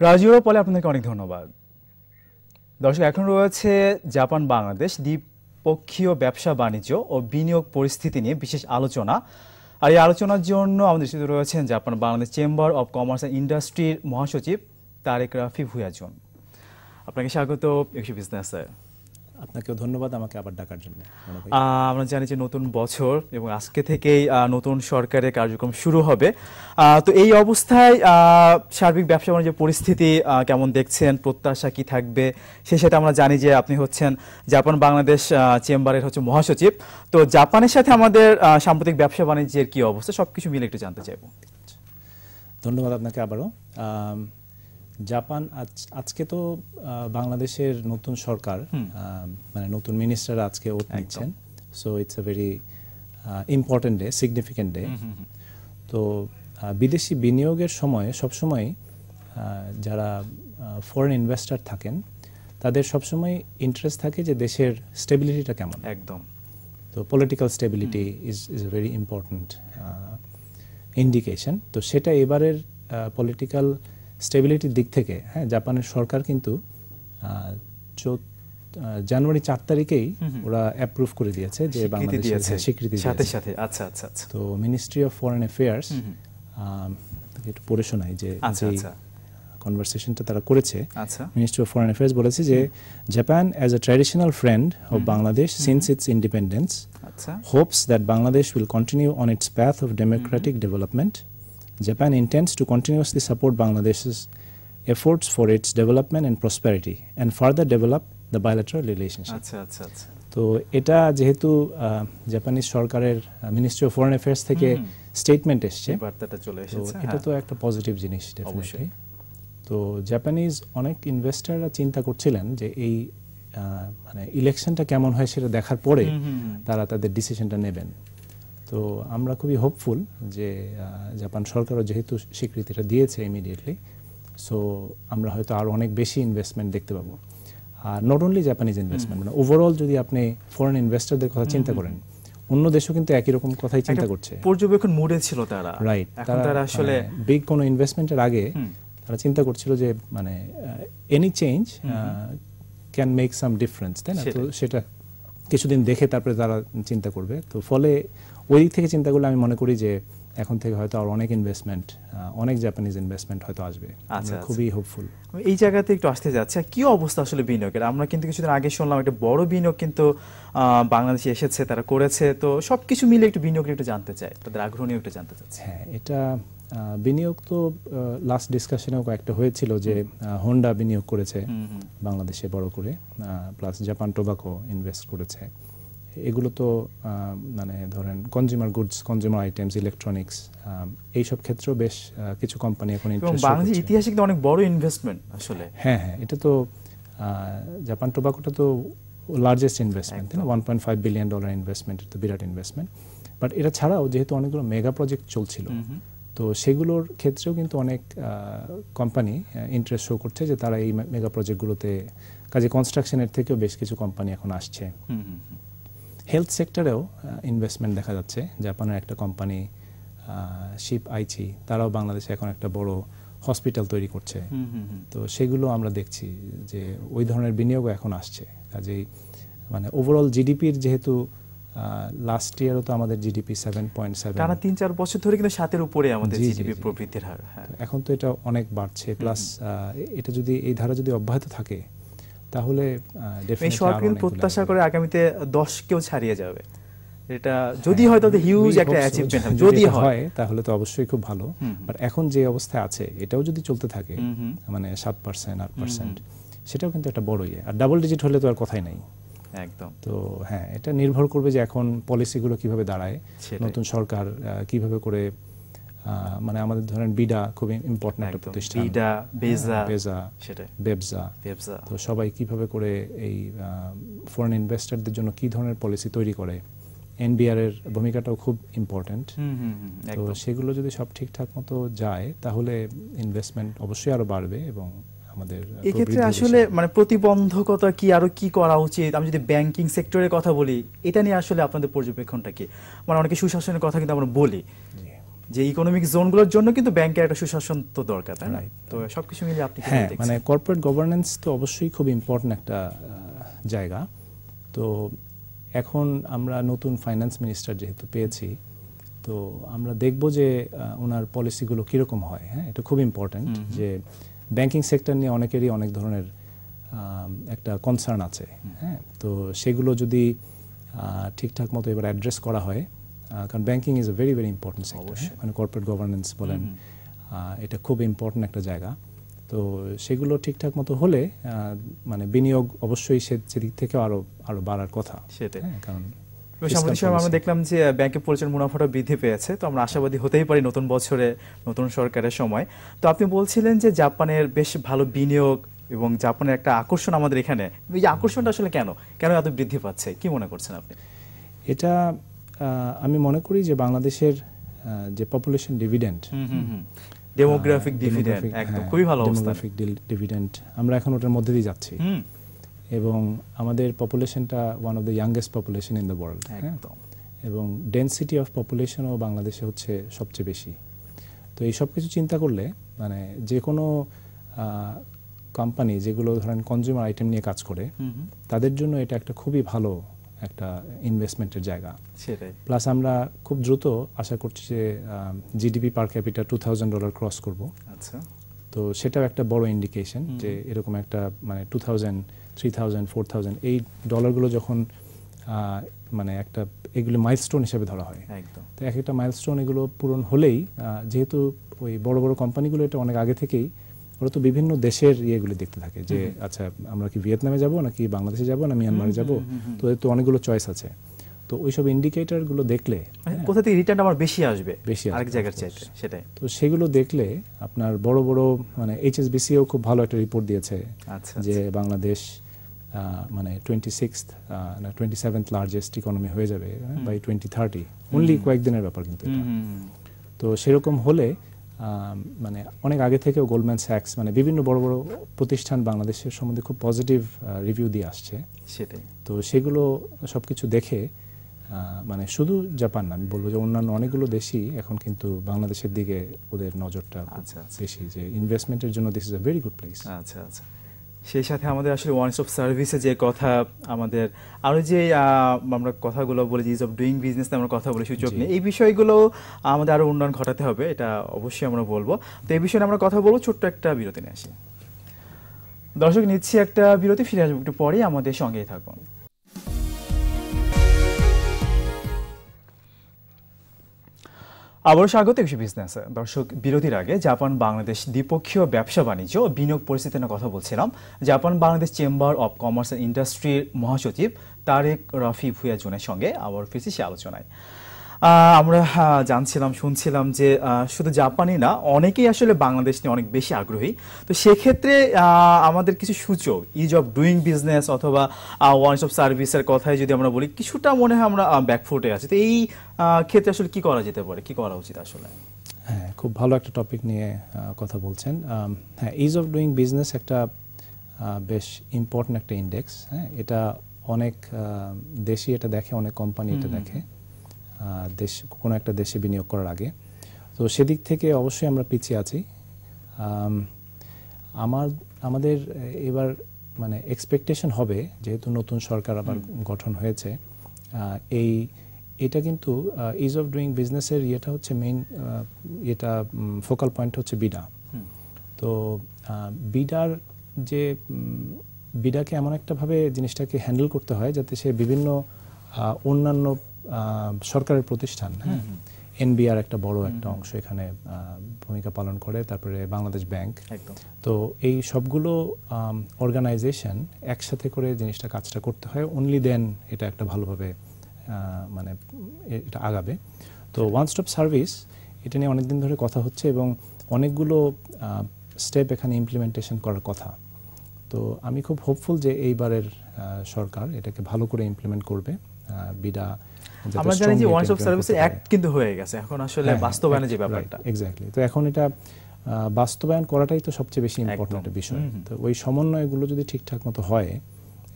রাজিওর পলে আপনাকে অনেক ধন্যবাদ। দর্শক, এখন রয়েছে জাপান, বাংলাদেশ, দ্বিপক্ষীয় ব্যবসা বাণিজ্য ও বিনিয়োগ পরিস্থিতি নিয়ে বিশেষ আলোচনা। আর এই আলোচনার জন্য আমাদের সাথে রয়েছেন Japan, Bangladesh chamber of commerce and ইন্ডাস্ট্রির মহাসচিব তারেক রাফি ভুয়াজন আপনাকে স্বাগত একশো বিজনেস আপনাকেও ধন্যবাদ আমাকে আবার ডাকার জন্য আমরা জানি যে নতুন বছর এবং আজকে থেকেই নতুন সরকারের কার্যক্রম শুরু হবে। তো এই অবস্থায় সার্বিক ব্যবসা বাণিজ্য পরিস্থিতি কেমন দেখছেন? প্রত্যাশা কি থাকবে? সেই সাথে আমরা জানি যে আপনি হচ্ছেন জাপান বাংলাদেশ চেম্বারের হচ্ছে মহাসচিব। তো জাপানের সাথে আমাদের সাম্প্রতিক ব্যবসা বাণিজ্যের কি অবস্থা? সবকিছু মিলে একটু জানতে চাইব। ধন্যবাদ আপনাকে আবারও। জাপান আজকে তো বাংলাদেশের নতুন সরকার মানে নতুন মিনিস্টার আজকে ওট নিচ্ছেন। So it's a very important day significant day তো বিদেশি বিনিয়োগের সময় সবসময় যারা ফরেন ইনভেস্টার থাকেন তাদের সবসময় ইন্টারেস্ট থাকে যে দেশের স্টেবিলিটিটা কেমন। একদম। তো political stability is is a very important indication তো সেটা এবারের পলিটিক্যাল স্টেবিলিটির দিক থেকে হ্যাঁ জাপানের সরকার কিন্তু জানুয়ারি চার তারিখেই ওরা অ্যাপ্রুভ করে দিয়েছে যে বাংলাদেশের স্বীকৃতি সাথে সাথে। আচ্ছা আচ্ছা আচ্ছা। তো মিনিস্ট্রি অফ ফরেন অ্যাফেয়ার্স একটু পড়ে শোনাই যে কনভারসেশনটা তারা করেছে। মিনিস্ট্রি অফ ফরেন অ্যাফেয়ার্স বলেছে যে Japan as a traditional friend of Bangladesh since its independence hopes that Bangladesh will continue on its path of democratic development Japan intends to continuously support Bangladesh's efforts for its development and prosperity and further develop the bilateral relationship. আচ্ছা আচ্ছা আচ্ছা। তো এটা যেহেতু Japanese সরকারের ministry of foreign affairs থেকে statement এসছে। বার্তাটা চলে এসেছে এটা হ্যাঁ। তো একটা পজিটিভ জিনিস অবশ্যই। তো জাপানিজ অনেক ইনভেস্টাররা চিন্তা করছিলেন যে এই মানে ইলেকশনটা কেমন হয় সেটা দেখার পরে তারা তাদের ডিসিশনটা নেবেন। তো আমরা খুবই হোপফুল যে জাপান সরকারও যেহেতু স্বীকৃতিটা দিয়েছে ইমিডিয়েটলি সো আমরা হয়তো আরও অনেক বেশি ইনভেস্টমেন্ট দেখতে পাবো। আর নট অনলি জাপানিজ ইনভেস্টমেন্ট মানে ওভারঅল যদি আপনি ফরেন ইনভেস্টরদের কথা চিন্তা করেন অন্য দেশও কিন্তু একই রকম কথাই চিন্তা করছে। পর্যবেক্ষণ মুডে ছিল তারা। রাইট তারা আসলে বিগ কোনো ইনভেস্টমেন্টের আগে তারা চিন্তা করছিল যে মানে any change can make some difference তাই না? তো সেটা কিছুদিন দেখে তারপরে তারা চিন্তা করবে। তো ফলে ওই দিক থেকে চিন্তা করলে আমি মনে করি যে এখন থেকে হয়তো আর অনেক ইনভেস্টমেন্ট অনেক জাপানিজ ইনভেস্টমেন্ট হয়তো আসবে। আচ্ছা, আচ্ছা। খুবই হোপফুল এই জায়গাতে একটু আসতে যাচ্ছে। কি অবস্থা আসলে বিনিয়োগের? আমরা কিন্তু কিছুদিন আগে শুনলাম একটা বড় বিনিয়োগ কিন্তু বাংলাদেশে এসেছে তারা করেছে। তো সবকিছু মিলে একটু বিনিয়োগ একটু জানতে চাই তাদের আগ্রহ নিয়ে একটু জানতে চাচ্ছি। হ্যাঁ এটা বিনিয়োগ তো লাস্ট ডিসকাশনেও কয়েকটা হয়েছিল যে হোন্ডা বিনিয়োগ করেছে বাংলাদেশে বড় করে প্লাস জাপান টোবাকো ইনভেস্ট করেছে। এগুলো তো মানে ধরেন consumer goods consumer items electronics এইসব ক্ষেত্রেও বেশ কিছু কোম্পানি এখন বাংলাদেশ ইতিহাসে কিন্তু অনেক বড় ইনভেস্টমেন্ট আসলে। হ্যাঁ হ্যাঁ এটা তো জাপান টোবাকোটা তো লার্জেস্ট ইনভেস্টমেন্ট তাই না? One point five billion dollar investment তো বিরাট ইনভেস্টমেন্ট বাট এটা ছাড়াও যেহেতু অনেকগুলো মেগা প্রজেক্ট চলছিল তো সেগুলোর ক্ষেত্রেও কিন্তু অনেক কোম্পানি ইন্টারেস্ট শো করছে যে তারা এই মেগা প্রজেক্টগুলোতে কাজে কনস্ট্রাকশনের থেকেও বেশ কিছু কোম্পানি এখন আসছে। হেলথ সেক্টরেও ইনভেস্টমেন্ট দেখা যাচ্ছে। জাপানের একটা কোম্পানি শিপ আইচি তারাও বাংলাদেশে এখন একটা বড় হসপিটাল তৈরি করছে। তো সেগুলো আমরা দেখছি যে ওই ধরনের বিনিয়োগও এখন আসছে। কাজেই মানে ওভারঅল জিডিপির যেহেতু লাস্ট ইয়ারও তো আমাদের জিডিপি সেভেন পয়েন্ট সেভেন টানা তিন চার বছর ধরে কিন্তু সাতের উপরে আমাদের জিডিপি প্রবৃদ্ধির হার হ্যাঁ। এখন তো এটা অনেক বাড়ছে। প্লাস এটা যদি এই ধারা যদি অব্যাহত থাকে তাহলে প্রত্যাশা করে আগামীতে দশ কেউ ছাড়িয়ে যাবে। এটা যদি হয় তাহলে হিউজ একটা অ্যাচিভমেন্ট হবে যদি হয়। তাহলে তো অবশ্যই খুব ভালো। বাট এখন যে অবস্থায় আছে এটাও যদি চলতে থাকে মানে সাত পার্সেন্ট আট পার্সেন্ট সেটাও কিন্তু একটা বড় ইয়ে। আর ডাবল ডিজিট হলে তো আর কথাই নাই। একদম। তো হ্যাঁ এটা নির্ভর করবে যে এখন পলিসিগুলো কীভাবে দাঁড়ায় নতুন সরকার কীভাবে করে মানে আমাদের ধরেন বিডা খুব ইম্পর্টেন্ট একটা প্রতিষ্ঠান। বিডা বেজা বেজা সেটাই। বেবজা। বেবজা। তো সবাই কীভাবে করে এই ফরেন ইনভেস্টরদের জন্য কি ধরনের পলিসি তৈরি করে এনবিআর এর ভূমিকাটাও খুব ইম্পর্টেন্ট তো সেগুলো যদি সব ঠিকঠাক মতো যায় তাহলে ইনভেস্টমেন্ট অবশ্যই আরও বাড়বে এবং আমাদের এক্ষেত্রে আসলে মানে প্রতিবন্ধকতা কি আরও কি করা উচিত? আমি যদি ব্যাংকিং সেক্টরের কথা বলি এটা নিয়ে আসলে আপনাদের পর্যবেক্ষণটা কি? মানে অনেকে সুশাসনের কথা কিন্তু আমরা বলি। যে ইকোনমিক জোনগুলোর জন্য কিন্তু ব্যাংকের একটা সুশাসন তো দরকার তাই না? তো সবকিছু মিলিয়ে আপনি হ্যাঁ মানে কর্পোরেট গভর্নেন্স তো অবশ্যই খুব ইম্পর্ট্যান্ট একটা জায়গা। তো এখন আমরা নতুন ফাইন্যান্স মিনিস্টার যেহেতু পেয়েছি তো আমরা দেখব যে ওনার পলিসিগুলো কীরকম হয় হ্যাঁ? এটা খুব ইম্পর্ট্যান্ট যে ব্যাংকিং সেক্টর নিয়ে অনেকেরই অনেক ধরনের একটা কনসার্ন আছে। হ্যাঁ তো সেগুলো যদি ঠিকঠাক মতো এবার অ্যাড্রেস করা হয় কারণ banking is a very very important sector মানে কর্পোরেট গভর্নেন্স বলেন এটা খুব ইম্পর্টেন্ট একটা জায়গা। তো সেগুলো ঠিকঠাক মতো হলে মানে বিনিয়োগ অবশ্যই সে সেদিক থেকে আরও আরও বাড়ার কথা। সেটাই। হ্যাঁ, কারণ সাম্প্রতিক সময়ে আমরা দেখলাম যে ব্যাংকের পরিচালন মুনাফাটা বৃদ্ধি পেয়েছে তো আমরা আশাবাদী হতেই পারি নতুন বছরে নতুন সরকারের সময়। তো আপনি বলছিলেন যে জাপানের বেশ ভালো বিনিয়োগ এবং জাপানের একটা আকর্ষণ আমাদের এখানে। এই যে আকর্ষণটা আসলে কেন? কেন এত বৃদ্ধি পাচ্ছে? কি মনে করছেন আপনি? এটা আমি মনে করি যে বাংলাদেশের যে পপুলেশন ডিভিডেন্ট ডেমোগ্রাফিক ডিভিডেন্ড একদম খুবই ভালো অবস্থা। ডেমোগ্রাফিক ডিভিডেন্ট আমরা এখন ওটার মধ্যে দিয়ে যাচ্ছি। হুম। এবং আমাদের পপুলেশনটা one of the youngest population in the world একদম। এবং ডেন্সিটি অফ পপুলেশনও বাংলাদেশে হচ্ছে সবচেয়ে বেশি। তো এই সব কিছু চিন্তা করলে মানে যে কোনো কোম্পানি যেগুলো ধরেন কনজিউমার আইটেম নিয়ে কাজ করে তাদের জন্য এটা একটা খুবই ভালো একটা ইনভেস্টমেন্টের জায়গা। সেটাই। প্লাস আমরা খুব দ্রুত আশা করছি যে GDP per capita two thousand dollar cross করব। আচ্ছা। তো সেটাও একটা বড় ইন্ডিকেশন যে এরকম একটা মানে two thousand three thousand four thousand এই ডলারগুলো যখন মানে একটা এগুলো মাইলস্টোন হিসেবে ধরা হয়। একদম। তো এক একটা মাইলস্টোন এগুলো পূরণ হলেই যেহেতু ওই বড় বড় কোম্পানিগুলো এটা অনেক আগে থেকেই ওরা তো বিভিন্ন দেশের ইয়েগুলি দেখতে থাকে যে আচ্ছা আমরা কি ভিয়েতনামে যাব নাকি বাংলাদেশে যাব না মিয়ানমারে যাব? তো এর তো অনেকগুলো চয়েস আছে। তো ওইসব ইন্ডিকেটরগুলো দেখলে মানে কোথা থেকে রিটার্ন আমার বেশি আসবে বেশি আরেক জায়গার চাইতে সেটাই। তো সেগুলো দেখলে আপনার বড় বড় মানে এইচএসবিসিও খুব ভালো একটা রিপোর্ট দিয়েছে আচ্ছা যে বাংলাদেশ আহ, মানে টোয়েন্টি সিক্স না টোয়েন্টি সেভেন্থ লার্জেস্ট ইকোনমি হয়ে যাবে বাই টোয়েন্টি থার্টি অনলি কয়েকদিনের ব্যাপার কিন্তু। তো সেরকম হলে মানে অনেক আগে থেকেও গোল্ডম্যান স্যাক্স মানে বিভিন্ন বড় বড় প্রতিষ্ঠান বাংলাদেশের সম্বন্ধে খুব পজিটিভ রিভিউ দিয়ে আসছে। সেটাই। তো সেগুলো সব কিছু দেখে মানে শুধু জাপান না আমি বলব যে অন্যান্য অনেকগুলো দেশই এখন কিন্তু বাংলাদেশের দিকে ওদের নজরটা আচ্ছা, আচ্ছা। বেশি যে ইনভেস্টমেন্টের জন্য this is a very good place আচ্ছা আচ্ছা। সেই সাথে আমাদের আসলে ওয়ান অফ সার্ভিসে যে কথা আমাদের আরও যে আমরা কথাগুলো বলি যে ইজ অফ ডুইং বিজনেস আমরা কথা বলি সুযোগ নেই এই বিষয়গুলো আমাদের আরও উন্নয়ন ঘটাতে হবে এটা অবশ্যই আমরা বলব। তো এই বিষয়ে আমরা কথা বলব ছোট্ট একটা বিরতি নিয়ে আসি। দর্শক নিচ্ছি একটা বিরতি ফিরে আসব একটু পরেই আমাদের সঙ্গেই থাকুন। আবারও স্বাগত কৃষি বিজনেস দর্শক, বিরতির আগে জাপান বাংলাদেশ দ্বিপক্ষীয় ব্যবসা বাণিজ্য ও বিনিয়োগ পরিস্থিতি নিয়ে কথা বলছিলাম। Japan Bangladesh chamber of commerce and ইন্ডাস্ট্রির মহাসচিব তারেক রফি ভুয়া জুনের সঙ্গে আবার ফিরছি সে আলোচনায়। আমরা জানছিলাম শুনছিলাম যে শুধু জাপানি না অনেকেই আসলে বাংলাদেশ নিয়ে অনেক বেশি আগ্রহী। তো সেক্ষেত্রে আমাদের কিছু সূচক ইজ অফ ডুইং বিজনেস অথবা ওয়ান অফ সার্ভিসের কথাই যদি আমরা বলি কিছুটা মনে হয় আমরা ব্যাকফুটে আছি। তো এই ক্ষেত্রে আসলে কি করা যেতে পারে? কি করা উচিত আসলে? হ্যাঁ খুব ভালো একটা টপিক নিয়ে কথা বলছেন। হ্যাঁ ইজ অফ ডুইং বিজনেস একটা বেশ ইম্পর্টেন্ট একটা ইন্ডেক্স হ্যাঁ এটা অনেক দেশই এটা দেখে অনেক কোম্পানি এটা দেখে। দেশ কোনো একটা দেশে বিনিয়োগ করার আগে। তো সেদিক থেকে অবশ্যই আমরা পিছিয়ে আছি। আমার আমাদের এবার মানে এক্সপেকটেশন হবে যেহেতু নতুন সরকার আবার গঠন হয়েছে এই এটা কিন্তু ইজ অফ ডুইং বিজনেসের ইয়েটা হচ্ছে মেইন এটা ফোকাল পয়েন্ট হচ্ছে বিডা। তো বিডার যে বিডাকে এমন একটাভাবে জিনিসটাকে হ্যান্ডেল করতে হয় যাতে সে বিভিন্ন অন্যান্য সরকারের প্রতিষ্ঠান হ্যাঁ? এনবিআর একটা বড় একটা অংশ এখানে ভূমিকা পালন করে তারপরে বাংলাদেশ ব্যাংক। তো এই সবগুলো অর্গানাইজেশন একসাথে করে জিনিসটা কাজটা করতে হয় অনলি দেন এটা একটা ভালোভাবে মানে এটা আগাবে। তো ওয়ান স্টপ সার্ভিস এটা নিয়ে অনেকদিন ধরে কথা হচ্ছে এবং অনেকগুলো স্টেপ এখানে ইমপ্লিমেন্টেশন করার কথা। তো আমি খুব হোপফুল যে এইবারের সরকার এটাকে ভালো করে ইমপ্লিমেন্ট করবে বিডা আমরা জানি যে ওয়ান অফ সার্ভিসের অ্যাক্ট কিন্তু হয়ে গেছে। এখন আসলে হ্যাঁ, বাস্তবায়নের যে ব্যাপারটা। এক্স্যাক্টলি তো এখন এটা বাস্তবায়ন করাটাই তো সবচেয়ে বেশি ইম্পর্টেন্ট বিষয়। তো ওই সমন্বয়গুলো যদি ঠিকঠাক মতো হয়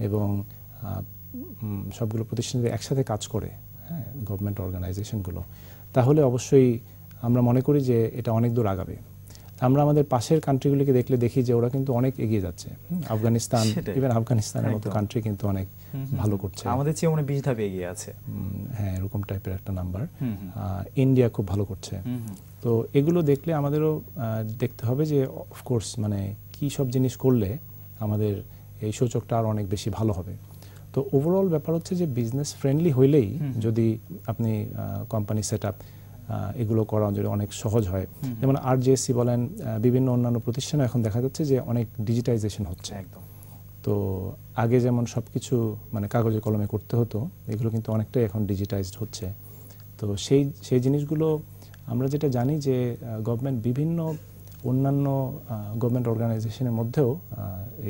এবং সবগুলো প্রতিষ্ঠান যদি একসাথে কাজ করে হ্যাঁ গভর্নমেন্ট অর্গানাইজেশনগুলো তাহলে অবশ্যই আমরা মনে করি যে এটা অনেক দূর আগাবে। আমরা আমাদের পাশের কান্ট্রিগুলিকে দেখলে দেখি যে ওরা কিন্তু অনেক এগিয়ে যাচ্ছে। আফগানিস্তান। ইভেন আফগানিস্তানের মতো কান্ট্রি কিন্তু অনেক ভালো করছে। আমাদের চেয়ে মনে বিশ ধাপে এগিয়ে আছে। হ্যাঁ এরকম টাইপের একটা নাম্বার। ইন্ডিয়া খুব ভালো করছে। তো এগুলো দেখলে আমাদেরও দেখতে হবে যে অফকোর্স মানে কি সব জিনিস করলে আমাদের এই সূচকটা আরও অনেক বেশি ভালো হবে। তো ওভারঅল ব্যাপার হচ্ছে যে বিজনেস ফ্রেন্ডলি হইলেই যদি আপনি কোম্পানি সেট আপ এগুলো করা অনেক সহজ হয়। যেমন আর জিএসসি বলেন বিভিন্ন অন্যান্য প্রতিষ্ঠানে এখন দেখা যাচ্ছে যে অনেক ডিজিটাইজেশন হচ্ছে। একদম। তো আগে যেমন সব কিছু মানে কাগজে কলমে করতে হতো এগুলো কিন্তু অনেকটাই এখন ডিজিটাইজড হচ্ছে। তো সেই সেই জিনিসগুলো আমরা যেটা জানি যে গভর্নমেন্ট বিভিন্ন অন্যান্য গভর্নমেন্ট অর্গানাইজেশনের মধ্যেও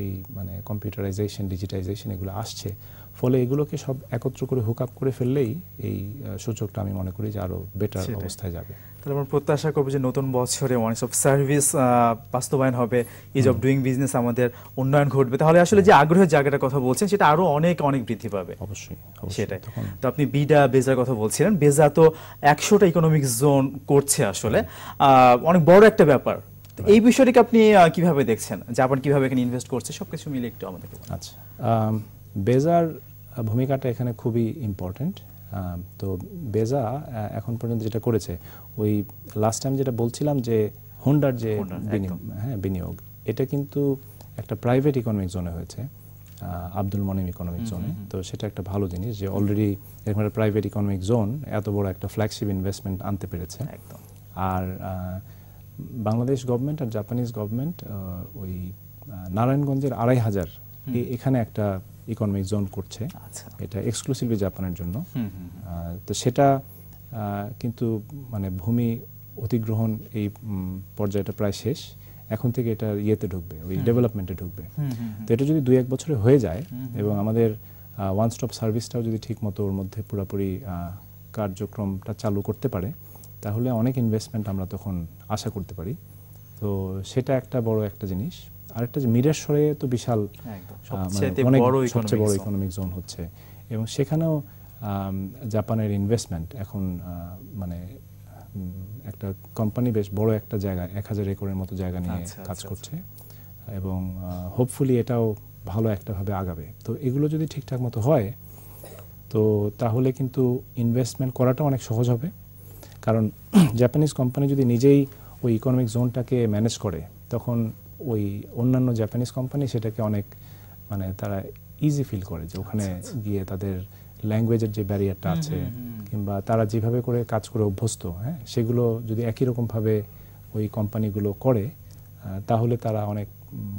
এই মানে কম্পিউটারাইজেশন ডিজিটাইজেশন এগুলো আসছে। ফলে এগুলোকে সব একত্র করে হুক আপ করে ফেললেই এই সূচকটা আমি মনে করি যে আরও বেটার অবস্থায় যাবে। তাহলে আমরা প্রত্যাশা করব যে নতুন বছরে ওয়ান অফ সার্ভিস বাস্তবায়ন হবে ইজ অফ ডুইং বিজনেস আমাদের উন্নয়ন ঘটবে। তাহলে আসলে যে আগ্রহের জায়গাটার কথা বলছেন সেটা আরও অনেক অনেক বৃদ্ধি পাবে। অবশ্যই সেটাই। তো আপনি বিডা বেজার কথা বলছিলেন। বেজা তো একশোটা ইকোনমিক জোন করছে আসলে। অনেক বড় একটা ব্যাপার। এই বিষয়টিকে আপনি কীভাবে দেখছেন? জাপান কীভাবে এখানে ইনভেস্ট করছে? সবকিছু মিলে একটু আমাদেরকে আচ্ছা বেজার ভূমিকাটা এখানে খুবই ইম্পর্ট্যান্ট তো বেজা এখন পর্যন্ত যেটা করেছে ওই লাস্ট টাইম যেটা বলছিলাম যে হোন্ডার যে হোন্ডার, বিনি- হ্যাঁ বিনিয়োগ এটা কিন্তু একটা প্রাইভেট ইকোনমিক জোনে হয়েছে আব্দুল মনিম ইকোনমিক জোনে তো সেটা একটা ভালো জিনিস যে অলরেডি এরকম একটা প্রাইভেট ইকোনমিক জোন এত বড় একটা ফ্ল্যাগশিপ ইনভেস্টমেন্ট আনতে পেরেছে। একদম। আর বাংলাদেশ গভর্নমেন্ট আর জাপানিজ গভর্নমেন্ট ওই নারায়ণগঞ্জের আড়াই হাজার এখানে একটা ইকোনমিক জোন করছে। আচ্ছা। এটা এক্সক্লুসিভলি জাপানের জন্য। তো সেটা কিন্তু মানে ভূমি অধিগ্রহণ এই পর্যায়টা প্রায় শেষ। এখন থেকে এটা ইয়েতে ঢুকবে ওই ডেভেলপমেন্টে ঢুকবে। তো এটা যদি দুই এক বছরে হয়ে যায় এবং আমাদের ওয়ান স্টপ সার্ভিসটাও যদি ঠিক মতো ওর মধ্যে পুরোপুরি কার্যক্রমটা চালু করতে পারে তাহলে অনেক ইনভেস্টমেন্ট আমরা তখন আশা করতে পারি। তো সেটা একটা বড় একটা জিনিস। আরেকটা যে মিরেশ্বরে তো বিশাল মানে সবচেয়ে অনেক বড় সবচেয়ে বড় ইকোনমিক জোন হচ্ছে। এবং সেখানেও জাপানের ইনভেস্টমেন্ট এখন মানে একটা কোম্পানি বেশ বড় একটা জায়গা এক হাজার একরের মতো জায়গা নিয়ে আচ্ছা, কাজ আচ্ছা, করছে। এবং হোপফুলি এটাও ভালো একটাভাবে আগাবে। তো এগুলো যদি ঠিকঠাক মতো হয় তো তাহলে কিন্তু ইনভেস্টমেন্ট করাটা অনেক সহজ হবে। কারণ জাপানিজ কোম্পানি যদি নিজেই ওই ইকোনমিক জোনটাকে ম্যানেজ করে তখন ওই অন্যান্য জাপানিজ কোম্পানি সেটাকে অনেক মানে তারা ইজি ফিল করে যে ওখানে গিয়ে তাদের ল্যাঙ্গুয়েজের যে ব্যারিয়ারটা আছে কিংবা তারা যেভাবে করে কাজ করে অভ্যস্ত হ্যাঁ সেগুলো যদি একই রকমভাবে ওই কোম্পানিগুলো করে তাহলে তারা অনেক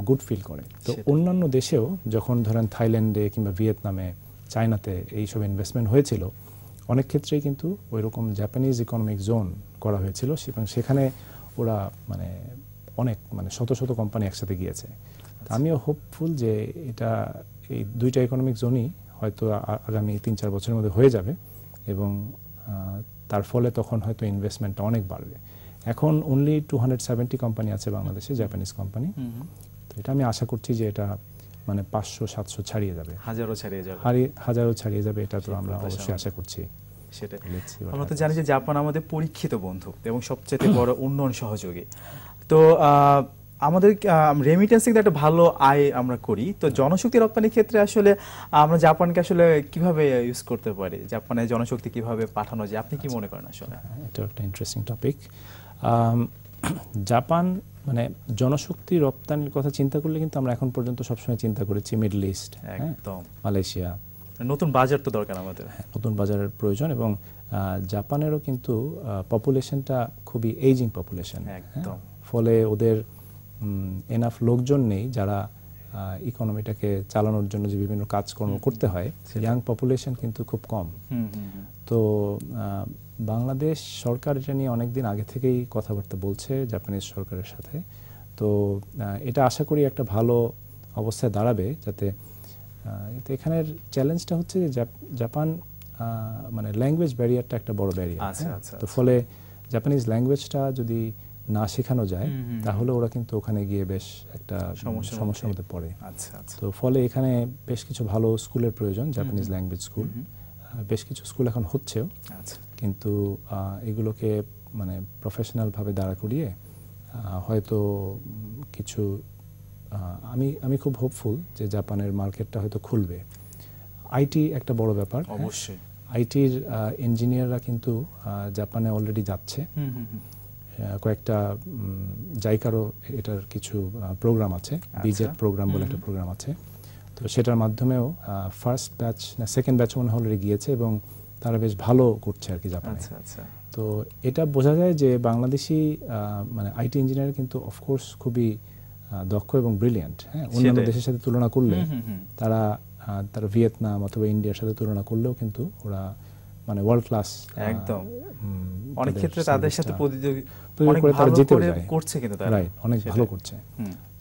গুড ফিল করে। তো অন্যান্য দেশেও যখন ধরেন থাইল্যান্ডে কিংবা ভিয়েতনামে চায়নাতে এইসব ইনভেস্টমেন্ট হয়েছিল অনেক ক্ষেত্রেই কিন্তু ওই রকম জাপানিজ ইকোনমিক জোন করা হয়েছিল। সেখানে ওরা মানে অনেক মানে শত শত কোম্পানি একসাথে গিয়েছে। আমিও হোপফুল যে এটা এই দুইটা ইকোনমিক জোনই হয়তো আগামী তিন চার বছরের মধ্যে হয়ে যাবে এবং তার ফলে তখন হয়তো ইনভেস্টমেন্টটা অনেক বাড়বে। এখন only two hundred seventy company আছে বাংলাদেশে জাপানিজ কোম্পানি তো এটা আমি আশা করছি যে এটা মানে পাঁচশো সাতশো ছাড়িয়ে যাবে। হাজারও ছাড়িয়ে যাবে। হাজারও ছাড়িয়ে যাবে এটা তো আমরা অবশ্যই আশা করছি। সেটাই। আমরা তো. জানি যে জাপান আমাদের পরীক্ষিত বন্ধু এবং সবচেয়ে বড় উন্নয়ন সহযোগী। তো আমাদের রেমিটেন্স থেকে একটা ভালো আয় আমরা করি। তো জনশক্তি রপ্তানির ক্ষেত্রে আসলে আমরা জাপানকে আসলে কীভাবে ইউজ করতে পারি? জাপানের জনশক্তি কীভাবে পাঠানো যায়? আপনি কি মনে করেন আসলে? এটা একটা ইন্টারেস্টিং টপিক জাপান মানে জনশক্তি রপ্তানির কথা চিন্তা করলে কিন্তু আমরা এখন পর্যন্ত সবসময় চিন্তা করেছি মিডল ইস্ট একদম। মালয়েশিয়া। নতুন বাজার তো দরকার আমাদের। হ্যাঁ, নতুন বাজারের প্রয়োজন এবং জাপানেরও কিন্তু পপুলেশনটা খুবই এইজিং পপুলেশন একদম। ফলে ওদের এনাফ লোকজন নেই যারা ইকোনমিটাকে চালানোর জন্য যে বিভিন্ন কাজকর্ম করতে হয়। ইয়াং পপুলেশন কিন্তু খুব কম। তো বাংলাদেশ সরকার এটা নিয়ে অনেকদিন আগে থেকেই কথাবার্তা বলছে জাপানিজ সরকারের সাথে। তো এটা আশা করি একটা ভালো অবস্থায় দাঁড়াবে যাতে এখানের চ্যালেঞ্জটা হচ্ছে যে জাপান মানে ল্যাঙ্গুয়েজ ব্যারিয়ারটা একটা বড় ব্যারিয়ার আচ্ছা, আচ্ছা, তো ফলে জাপানিজ ল্যাঙ্গুয়েজটা যদি না শেখানো যায় তাহলে ওরা কিন্তু ওখানে গিয়ে বেশ একটা সমস্যার মধ্যে। পড়ে। আচ্ছা আচ্ছা। তো ফলে এখানে বেশ কিছু ভালো স্কুলের প্রয়োজন জাপানিজ ল্যাঙ্গুয়েজ স্কুল বেশ কিছু স্কুল এখন হচ্ছেও। আচ্ছা। কিন্তু এগুলোকে মানে প্রফেশনাল ভাবে দাঁড়া করিয়ে হয়তো কিছু আমি আমি খুব হোপফুল যে জাপানের মার্কেটটা হয়তো খুলবে। আইটি একটা বড় ব্যাপার হ্যাঁ। অবশ্যই। আইটির ইঞ্জিনিয়াররা কিন্তু জাপানে অলরেডি যাচ্ছে। কয়েকটা জাইকারও এটার কিছু প্রোগ্রাম আছে বিজেট প্রোগ্রাম বলে একটা প্রোগ্রাম আছে। তো সেটার মাধ্যমেও ফার্স্ট ব্যাচ না সেকেন্ড ব্যাচ মনে অলরেডি গিয়েছে এবং তারা বেশ ভালো করছে আর কি জাপানে। আচ্ছা আচ্ছা। তো এটা বোঝা যায় যে বাংলাদেশি মানে আইটি ইঞ্জিনিয়ার কিন্তু অফকোর্স খুবই দক্ষ এবং ব্রিলিয়ান্ট হ্যাঁ? অন্যান্য দেশের সাথে তুলনা করলে। তারা তারা ভিয়েতনাম অথবা ইন্ডিয়ার সাথে তুলনা করলেও কিন্তু ওরা মানে ওয়ার্ল্ড ক্লাস একদম। অনেক ক্ষেত্রে তাদের সাথে প্রতিযোগি- প্রয়োগ অনেক করে তারা ভালো করে যায়। করছে কিন্তু তারা। রাইট অনেক ভালো করছে।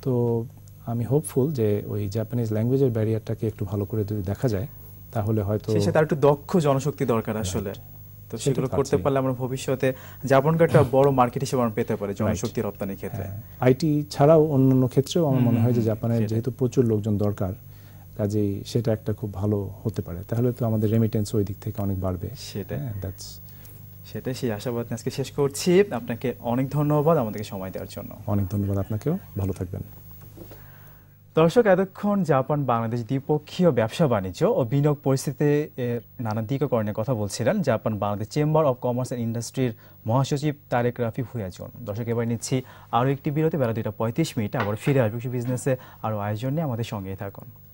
তো আমি হোপফুল যে ওই জাপানিজ ল্যাঙ্গুয়েজের ব্যারিয়ারটাকে একটু ভালো করে যদি দেখা যায় তাহলে হয়তো সাথে আর একটু দক্ষ জনশক্তি দরকার আসলে। তো সেগুলো করতে পারলে আমরা ভবিষ্যতে জাপানকে একটা বড় মার্কেট হিসেবে আমরা পেতে পারি জনশক্তি রপ্তানির ক্ষেত্রে। আইটি ছাড়াও অন্যান্য ক্ষেত্রেও আমার মনে হয় যে জাপানের যেহেতু প্রচুর লোকজন দরকার কাজেই সেটা একটা খুব ভালো হতে পারে। তাহলে তো আমাদের রেমিটেন্স ওই দিক থেকে অনেক বাড়বে। সেটাই। হ্যাঁ, সেটাই সেই আশাবাদ আজকে শেষ করছি। আপনাকে অনেক ধন্যবাদ আমাদেরকে সময় দেওয়ার জন্য। অনেক ধন্যবাদ আপনাকেও। ভালো থাকবেন। দর্শক এতক্ষণ জাপান বাংলাদেশ দ্বিপক্ষীয় ব্যবসা বাণিজ্য ও বিনিয়োগ পরিস্থিতি এর নানা দিককরণের কথা বলছিলেন Japan Bangladesh chamber of commerce and ইন্ডাস্ট্রির মহাসচিব তারেক রাফি ভুয়াজন দর্শক এবার নিচ্ছি আরও একটি বিরতি বেলা দুইটা পঁয়ত্রিশ মিনিট আবার ফিরে আসবে। বিজনেসে আরও আয়োজন নিয়ে আমাদের সঙ্গেই থাকুন।